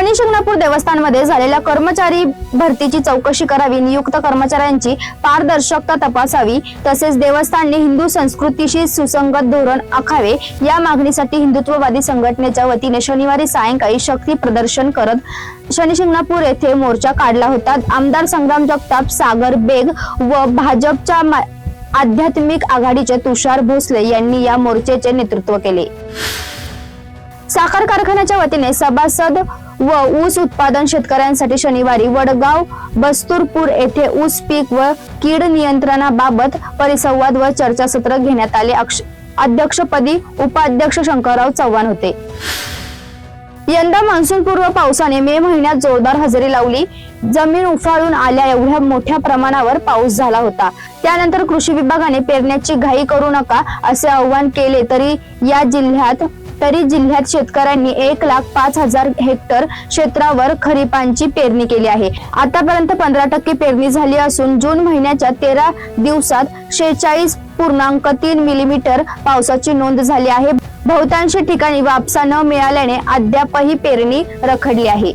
शनी शिंगणापूर देवस्थानमध्ये झालेल्या कर्मचारी भरतीची चौकशी करावी नियुक्त कर्मचाऱ्यांची पारदर्शकता तपासावी तसेच देवस्थानने हिंदू संस्कृतीशी सुसंगत धोरण आखावे या मागणीसाठी हिंदुत्ववादी संघटनेच्या वतीने शनिवारी सायंकाळी शक्ती प्रदर्शन करत शनी शिंगणापूर येथे मोर्चा काढला होता. आमदार संग्राम जगताप सागर बेग व भाजपच्या आध्यात्मिक आघाडीचे तुषार भोसले यांनी या मोर्चेचे नेतृत्व केले. साखर कारखान्याच्या वतीने सभासद व ऊस उत्पादन शेतकऱ्यांसाठी शनिवारी वडगाव बस्तुरपूर येथे ऊस पीक व कीड नियंत्रणाबाबत परिसंवाद व चर्चासत्र घेण्यात आले. अध्यक्षपदी उपाध्यक्ष शंकरराव चव्हाण होते. यंदा मान्सूनपूर्व पावसाने मे महिन्यात जोरदार हजेरी लावली. जमीन उफाळून आल्या एवढ्या मोठ्या प्रमाणावर पाऊस झाला होता. त्यानंतर कृषी विभागाने पेरण्याची घाई करू नका असे आवाहन केले तरी या जिल्ह्यात तरी जिल्ह्यात शेतकऱ्यांनी एक लाख पाच हजार हेक्टर क्षेत्रावर खरीपांची पेरणी केली आहे. आतापर्यंत पंधरा टक्के पेरणी झाली असून जून महिन्याच्या तेरा दिवसात शेहेचाळीस पूर्णांक तीन मिलीमीटर पावसाची नोंद झाली आहे. बहुतांश ठिकाणी वापसा न मिळाल्याने अद्यापही पेरणी रखडली आहे.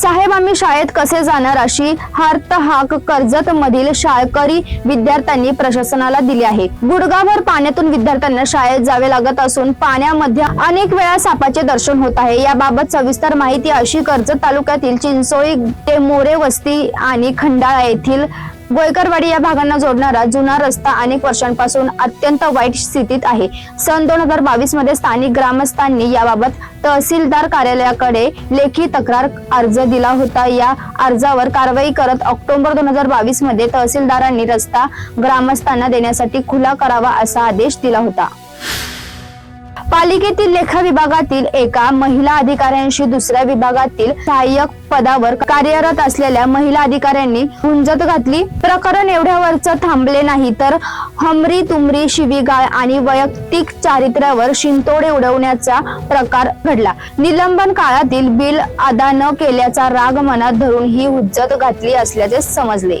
साहेब आम्ही शाळेत कसे जाणार अशी हार्त हाक कर्जत मधील शाळकरी विद्यार्थ्यांनी प्रशासनाला दिली आहे. गुडगाभर पाण्यातून विद्यार्थ्यांना शाळेत जावे लागत असून पाण्यामध्ये अनेक वेळा सापाचे दर्शन होत आहे. याबाबत सविस्तर माहिती अशी कर्जत तालुक्यातील चिंचोळी ते मोरे वस्ती आणि खंडाळा येथील गोयकरवाडी या भागांना जोडणारा जुना रस्ता अनेक वर्षांपासून अत्यंत वाईट स्थितीत आहे. सन दोन हजार बावीसमध्ये स्थानिक ग्रामस्थांनी याबाबत तहसीलदार कार्यालयाकडे लेखी तक्रार अर्ज दिला होता. या अर्जावर कारवाई करत ऑक्टोबर दोन हजार बावीसमध्ये तहसीलदारांनी रस्ता ग्रामस्थांना देण्यासाठी खुला करावा असा आदेश दिला होता. पालिकेतील लेखा विभागातील एका महिला अधिकाऱ्यांशी दुसऱ्या विभागातील सहाय्यक पदावर कार्यरत असलेल्या महिला अधिकाऱ्यांनी हुंजत घातली. प्रकरण एवढ्यावरच थांबले नाही तर हमरी तुमरी शिवीगाळ आणि वैयक्तिक चारित्र्यावर शिंतोडे उडवण्याचा प्रकार घडला. निलंबन काळातील बिल अदा न केल्याचा राग मनात धरून ही हुज्जत घातली असल्याचे समजले.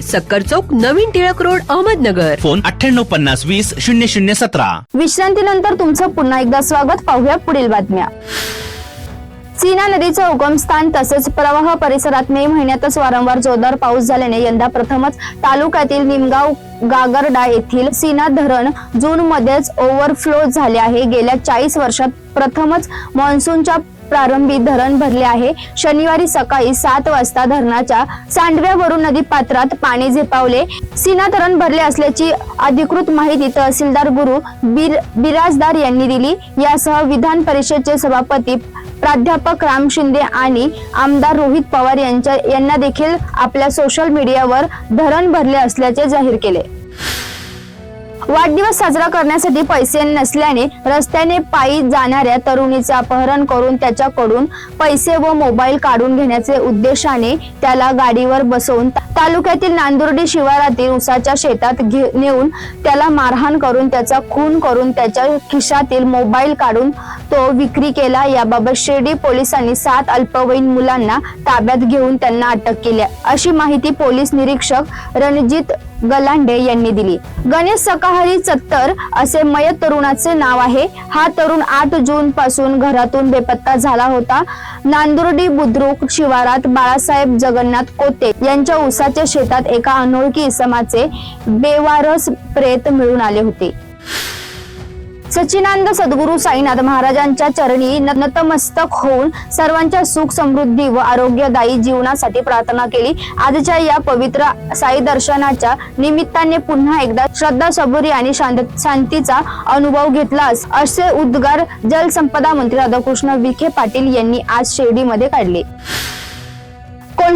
सक्कर चौक नवीन टिळक रोड अहमदनगर. फोन अठ्ठ्याण्णव पन्नास वीस शून्य शून्य सतरा. विश्रांतीनंतर तुमचं पुन्हा एकदा स्वागत. पाहूया पुढील बातम्या. सीना नदीचं उगमस्थान तसेच प्रवाह परिसरात मे महिन्यातच वारंवार जोरदार पाऊस झाल्याने यंदा प्रथमच तालुक्यातील निमगाव गागरडा येथील सीना धरण जून मध्येच ओव्हरफ्लो झाले आहे. गेल्या चाळीस वर्षात प्रथमच मान्सूनच्या प्रारंभी धरण भरले आहे. शनिवारी सकाळी सात वाजता धरणाच्या सांडव्यावरून नदी पात्रात पाणी झेपावले. सीना धरण भरले असल्याची अधिकृत माहिती तहसीलदार गुरु बिर बिराजदार यांनी दिली. यासह विधान परिषदचे सभापती प्राध्यापक राम शिंदे आणि आमदार रोहित पवार यांच्या यांना देखील आपल्या सोशल मीडियावर धरण भरले असल्याचे जाहीर केले. वाढदिवस साजरा करण्यासाठी पैसे नसल्याने रस्त्याने पायी जाणाऱ्या तरुणीचे अपहरण करून त्याच्याकडून पैसे व मोबाईल काढून घेण्याचे उद्देशाने त्याला गाडीवर बसवून तालुक्यातील नांदुर्डी शिवारातील उसाच्या शेतात नेऊन त्याला मारहाण करून त्याचा खून करून त्याच्या खिशातील मोबाईल काढून तो विक्री केला. याबाबत शिर्डी पोलिसांनी सात अल्पवयीन मुलांना ताब्यात घेऊन त्यांना अटक केली. अशी माहिती पोलीस निरीक्षक रणजित गलांडे यांनी दिली. गणेश सकाळ सकाहरी चत्तर असे मयत तरुणाचे नाव आहे. हा तरुण आठ जून पासून घरातून बेपत्ता झाला होता. नांदुर्डी बुद्रुक शिवारात बाळासाहेब जगन्नाथ कोते यांच्या उसाच्या शेतात एका अनोळखी इसमाचे बेवारस प्रेत मिळून आले होते. सचिनानंद सद्गुरू साईनाथ महाराजांच्या चरणी न- नतमस्तक होऊन सर्वांच्या सुख समृद्धी व आरोग्यदायी जीवनासाठी प्रार्थना केली. आजच्या या पवित्र साई दर्शनाच्या निमित्ताने पुन्हा एकदा श्रद्धा सबुरी आणि शांत शांतीचा अनुभव घेतला असे उद्गार जलसंपदा मंत्री राधाकृष्ण विखे पाटील यांनी आज शिर्डीमध्ये काढले.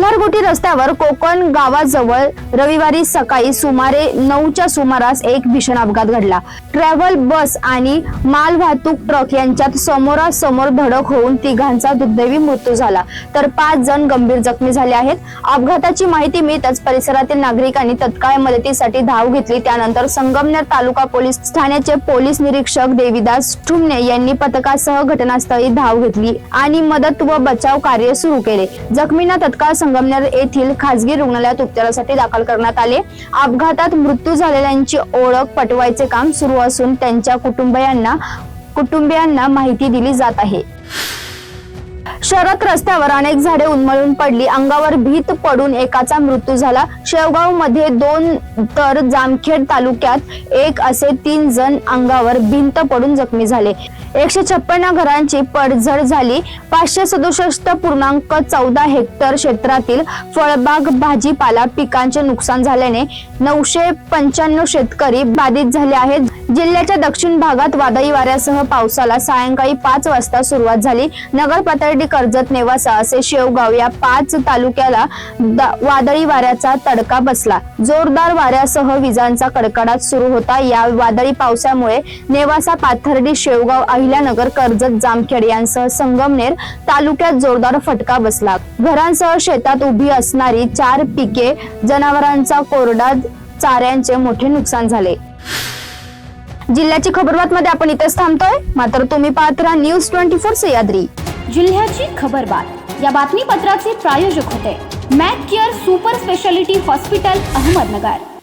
पांढरगुटी रस्त्यावर कोकण गावाजवळ रविवारी सकाळी सुमारे नऊच्या सुमारास एक भीषण अपघात घडला. ट्रॅव्हल बस आणि मालवाहतूक ट्रक यांच्यात समोरासमोर धडक होऊन तिघांचा दुर्दैवी मृत्यू झाला. तर पाच जण गंभीर जखमी झाले आहेत. अपघाताची माहिती मिळताच परिसरातील नागरिकांनी तत्काळ मदतीसाठी धाव घेतली. त्यानंतर संगमनेर तालुका पोलीस ठाण्याचे पोलीस निरीक्षक देवीदास ठुमने यांनी पथकासह घटनास्थळी धाव घेतली आणि मदत व बचाव कार्य सुरू केले. जखमींना तत्काळ संगमनेर येथील खासगी रुग्णालयात उपचारासाठी दाखल करण्यात आले. अपघातात मृत्यू झालेल्यांची ओळख पटवायचे काम सुरू असून त्यांच्या कुटुंबियांना कुटुंबियांना माहिती दिली जात आहे. शहरात रस्त्यावर अनेक झाडे उन्मळून पडली. अंगावर भीत पडून एकाचा मृत्यू झाला. शेवगावमध्ये दोन तर जामखेड तालुक्यात एक असे तीन जण अंगावर भिंत पडून जखमी झाले. एकशे छप्पन्न घरांची पडझड झाली. पाचशे सदुसष्ट पूर्णांक चौदा हेक्टर क्षेत्रातील फळबाग भाजीपाला पिकांचे नुकसान झाल्याने नऊशे पंच्याण्णव शेतकरी बाधित झाले आहेत. जिल्ह्याच्या दक्षिण भागात वादळी वाऱ्यासह पावसाला सायंकाळी पाच वाजता सुरुवात झाली. नगर पातळी कर्जत नेवासा असे शेवगाव या पाच तालुक्याला वादळी वाऱ्याचा तडका बसला. जोरदार वाऱ्यासह विजांचा कडकडाट सुरू होता. या वादळी पावसामुळे नेवासा पाथर्डी शेवगाव अहिल्यानगर कर्जत जामखेड यांसह संगमनेर तालुक्यात जोरदार फटका बसला. घरांसह शेतात उभी असणारी चार पिके जनावरांचा कोरडा चाऱ्यांचे मोठे नुकसान झाले. जिल्ह्याची खबरबात मध्ये आपण इथेच थांबतोय. मात्र तुम्ही पाहत राहा न्यूज ट्वेंटी फोर सह्याद्री. जिल्ह्याची खबरबात. या बातमीपत्राचे प्रायोजक होते. Mac Care super speciality hospital Ahmednagar.